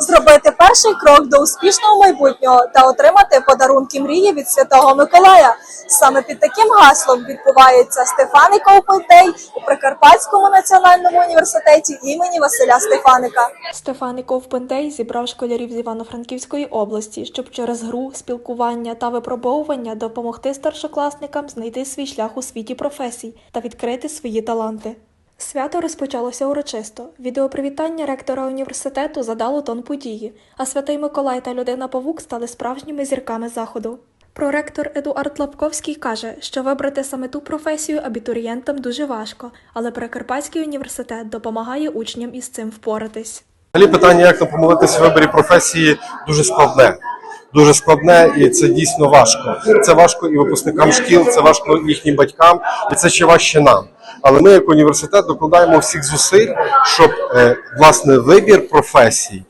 зробити перший крок до успішного майбутнього та отримати подарунки мрії від Святого Миколая. Саме під таким гаслом відбувається Стефаник Open Day у Прикарпатському національному університеті імені Василя Стефаника. Стефаник Open Day зібрав школярів з Івано-Франківської області, щоб через гру, спілкування та випробовування допомогти старшокласникам знайти свій шлях у світі професій та відкрити свої таланти. Свято розпочалося урочисто. Відеопривітання ректора університету задало тон події, а святий Миколай та людина Павук стали справжніми зірками заходу. Проректор Едуард Лапковський каже, що вибрати саме ту професію абітурієнтам дуже важко, але Прикарпатський університет допомагає учням із цим впоратись. Взагалі питання, як нам в виборі професії, дуже складне. Дуже складне і це дійсно важко. Це важко і випускникам шкіл, це важко їхнім батькам, і це ще важче нам. Але ми, як університет, докладаємо всіх зусиль, щоб е, власне вибір професій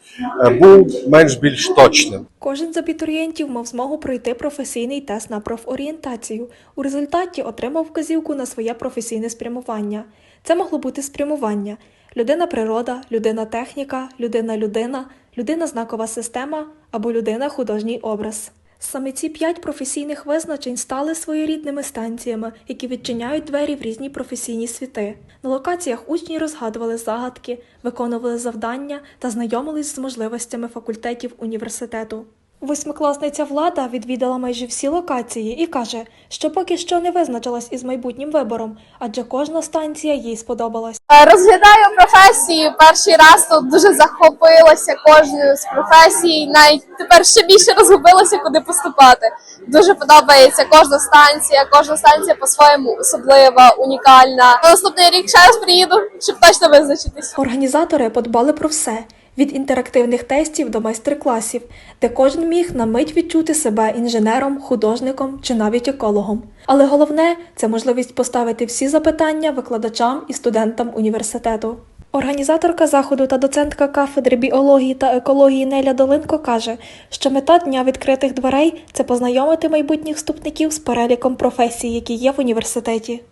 е, був менш більш точним. Кожен з абітурієнтів мав змогу пройти професійний тест на профорієнтацію. У результаті отримав вказівку на своє професійне спрямування. Це могло бути спрямування: людина-природа, людина-техніка, людина-людина, людина-знакова система або людина-художній образ. Саме ці п'ять професійних визначень стали своєрідними станціями, які відчиняють двері в різні професійні світи. На локаціях учні розгадували загадки, виконували завдання та знайомились з можливостями факультетів університету. Восьмикласниця влада відвідала майже всі локації і каже, що поки що не визначилась із майбутнім вибором, адже кожна станція їй сподобалась. Е, Розглядаю професії. Перший раз тут дуже захопилася кожною з професій. Навіть тепер ще більше розгубилася, куди поступати. Дуже подобається кожна станція. Кожна станція по-своєму особлива, унікальна. На наступний рік ще раз приїду, щоб точно визначитись. Організатори подбали про все від інтерактивних тестів до майстер-класів, де кожен міг на мить відчути себе інженером, художником чи навіть екологом. Але головне це можливість поставити всі запитання викладачам і студентам університету. Організаторка заходу та доцентка кафедри біології та екології Неля Долинко каже, що мета дня відкритих дверей це познайомити майбутніх вступників з переліком професій, які є в університеті.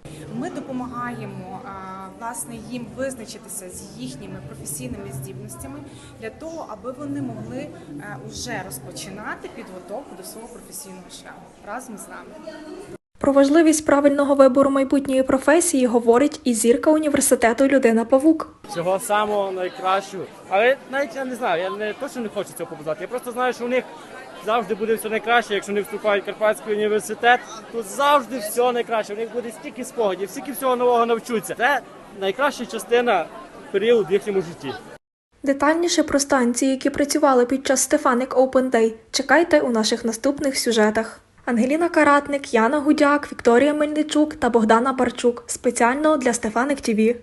Ми допомагаємо власне їм визначитися з їхніми професійними здібностями для того, аби вони могли е, уже розпочинати підготовку до свого професійного шляху разом з нами. Про важливість правильного вибору майбутньої професії говорить і зірка університету Людина Павук. всього самого найкращого. Але навіть я не знаю, я не точно не хочу цього побажати. Я просто знаю, що у них завжди буде все найкраще. Якщо вони вступають в Карпатський університет, то завжди все найкраще. У них буде стільки спогадів, стільки всього нового навчуться. Це найкраща частина періоду в їхньому житті. Детальніше про станції, які працювали під час Стефаник Open Day, чекайте у наших наступних сюжетах. Ангеліна Каратник, Яна Гудяк, Вікторія Мельничук та Богдана Барчук спеціально для Стефаник ТІВІ.